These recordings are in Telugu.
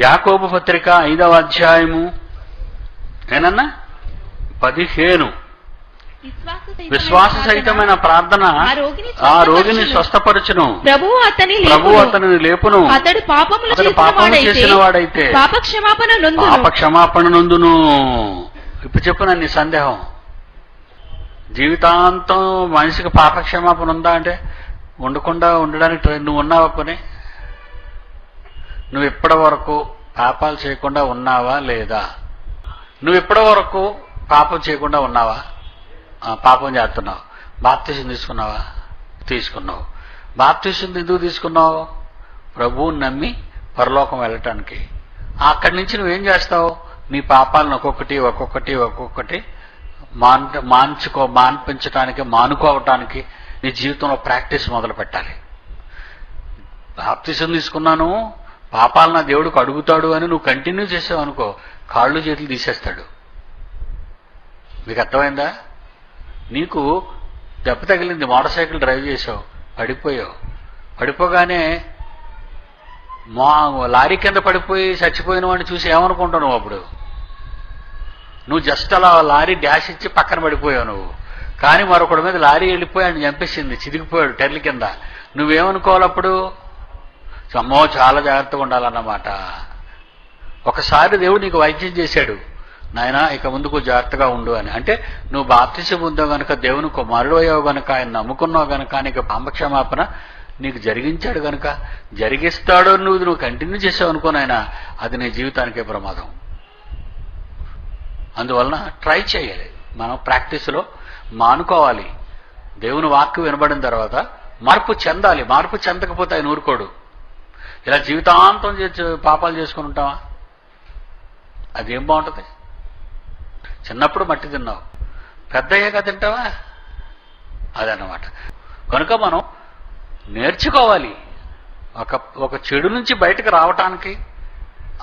యాకోబు పత్రిక ఐదవ అధ్యాయము. ఏనన్నా? పదిహేను. విశ్వాస సహితమైన ప్రార్థన ఆ రోగిని స్వస్థపరచును. ప్రభువు అతని ప్రభు లేపును. అతనిని లేపును. అతడు పాపములు అతడు చేసిన వాడైతే పాప క్షమాపణ నొందును. పాప క్షమాపణ నందును. ఇప్పుడు చెప్పు నీ సందేహం. జీవితాంతం మనిషికి పాప క్షమాపణ ఉందా అంటే? ఉండకుండా ఉండడానికి నువ్వు ఉన్నావా పని? నువ్వు ఇప్పటి వరకు పాపాలు చేయకుండా ఉన్నావా లేదా? నువ్వు ఇప్పటి వరకు పాపం చేయకుండా ఉన్నావా? పాపం చేస్తున్నావు. బాప్తీసం తీసుకున్నావా? తీసుకున్నావు. బాప్తీసం ఎందుకు తీసుకున్నావు? ప్రభువుని నమ్మి పరలోకం వెళ్ళటానికి. అక్కడి నుంచి నువ్వేం చేస్తావు? నీ పాపాలను ఒక్కొక్కటి ఒక్కొక్కటి ఒక్కొక్కటి మాన్ మాన్చుకో మాన్పించటానికి మానుకోవటానికి నీ జీవితంలో ప్రాక్టీస్ మొదలు పెట్టాలి బాప్తిసం తీసుకున్నాను పాపాలు నా దేవుడికి అడుగుతాడు అని నువ్వు కంటిన్యూ చేసావు అనుకో కాళ్ళు చేతులు తీసేస్తాడు. మీకు అర్థమైందా? నీకు దెబ్బ తగిలింది మోటార్ సైకిల్ డ్రైవ్ చేసావు పడిపోయావు. పడిపోగానే మా లారీ కింద పడిపోయి చచ్చిపోయిన వాడిని చూసి ఏమనుకుంటావు నువ్వు అప్పుడు? నువ్వు జస్ట్ అలా లారీ డాష్ ఇచ్చి పక్కన పడిపోయావు నువ్వు. కానీ మరొకటి మీద లారీ వెళ్ళిపోయి ఆయన చంపేసింది చిదిగిపోయాడు టెర్ల కింద. నువ్వేమనుకోవాలప్పుడు? అమ్మో చాలా జాగ్రత్తగా ఉండాలన్నమాట. ఒకసారి దేవుడు నీకు వైద్యం చేశాడు. నాయన ఇక ముందుకు జాగ్రత్తగా ఉండు అని. అంటే నువ్వు బాప్తిసం ఉందో గనక దేవుని కుమారుడు అయ్యావు గనక ఆయన నమ్ముకున్నావు గనక నీకు పాపక్షమాపణ నీకు జరిగించాడు గనక జరిగిస్తాడో నువ్వు నువ్వు కంటిన్యూ చేసావు అనుకో నాయన అది నీ జీవితానికే ప్రమాదం. అందువలన ట్రై చేయాలి. మనం ప్రాక్టీస్లో మానుకోవాలి. దేవుని వాక్కు వినబడిన తర్వాత మార్పు చెందాలి. మార్పు చెందకపోతే ఆయన ఊరుకోడు. ఇలా జీవితాంతం చేసి పాపాలు చేసుకుని ఉంటావా? అదేం బాగుంటుంది? చిన్నప్పుడు మట్టి తిన్నావు. పెద్ద అయ్యాక తింటావా? అదన్నమాట. కనుక మనం నేర్చుకోవాలి. ఒక ఒక చెడు నుంచి బయటకు రావటానికి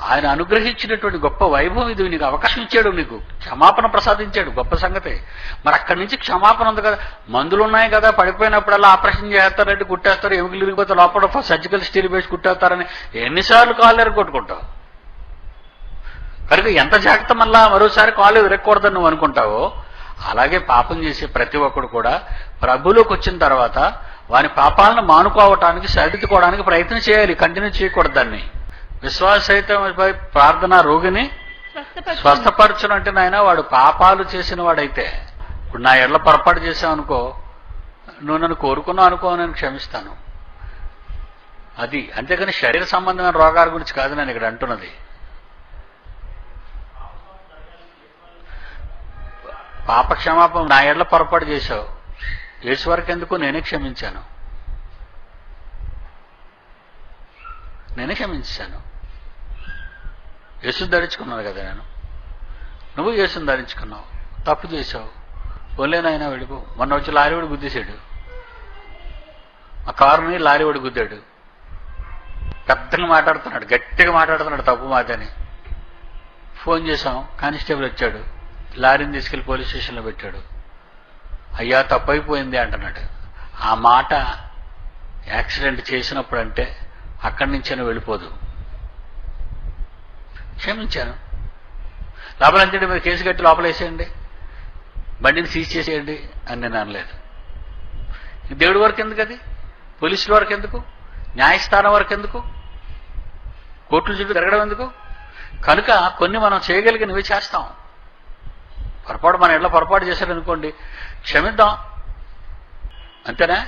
ఆయన అనుగ్రహించినటువంటి గొప్ప వైభవం ఇది నీకు అవకాశం ఇచ్చాడు నీకు. క్షమాపణ ప్రసాదించాడు గొప్ప సంగతే. మరి అక్కడి నుంచి క్షమాపణ ఉంది కదా. మందులు ఉన్నాయి కదా పడిపోయినప్పుడల్లా ఆపరేషన్ చేస్తారంటే కుట్టేస్తారు ఎముకలు ఇరిగిపోతే లోపల సర్జికల్ స్టీల్ వేసి కుట్టేస్తారని ఎన్నిసార్లు కాళ్ళు ఎరగొట్టుకుంటావు? కనుక ఎంత జాగ్రత్త మళ్ళా మరోసారి కాలు విరక్కూడదని నువ్వు అనుకుంటావో అలాగే పాపం చేసే ప్రతి ఒక్కడు కూడా ప్రభులోకి వచ్చిన తర్వాత వాని పాపాలను మానుకోవటానికి సరిదిద్దుకోవడానికి ప్రయత్నం చేయాలి కంటిన్యూ చేయకూడదు దాన్ని. విశ్వాసహితమై ప్రార్థన రోగిని స్వస్థపరచును. అంటే నాయన వాడు పాపాలు చేసిన వాడైతే ఇప్పుడు నా ఎడ్ల పొరపాటు చేశావు అనుకో నువ్వు నన్ను కోరుకున్నావు అనుకో నేను క్షమిస్తాను. అది అంతేకాని శరీర సంబంధమైన రోగాల గురించి కాదు నేను ఇక్కడ అంటున్నది. పాప క్షమాపణ నా ఎడ్ల పొరపాటు చేశావు. యేసు వరకు ఎందుకు నేనే క్షమించాను? నేనే క్షమించాను. యేసుని ధరించుకున్నాను కదా నేను. నువ్వు యేసుని ధరించుకున్నావు. తప్పు చేశావు. పోలేనైనా వెళ్ళిపో. మొన్న వచ్చి లారీ వాడు గుద్దేశాడు. ఆ కారుని లారీ వాడు గుద్దాడు. పెద్దగా మాట్లాడుతున్నాడు. గట్టిగా మాట్లాడుతున్నాడు తప్పు మాటని ఫోన్ చేశాం. కానిస్టేబుల్ వచ్చాడు. లారీని తీసుకెళ్ళి పోలీస్ స్టేషన్లో పెట్టాడు. అయ్యా తప్పైపోయింది అంటున్నాడు. ఆ మాట యాక్సిడెంట్ చేసినప్పుడు అంటే అక్కడి నుంచైనా వెళ్ళిపోదు. క్షమించాను. లోపలంటే మీరు కేసు కట్టి లోపలేసేయండి. బండిని సీజ్ చేసేయండి అని నేను అనలేదు. దేవుడి వరకు ఎందుకు అది పోలీసుల వరకు ఎందుకు? న్యాయస్థానం వరకు ఎందుకు? కోర్టుల చుట్టూ తిరగడం ఎందుకు? కనుక కొన్ని మనం చేయగలిగినవి చేస్తాం. పొరపాటు మన ఇళ్ళ పొరపాటు చేశారనుకోండి క్షమిద్దాం. అంతేనా?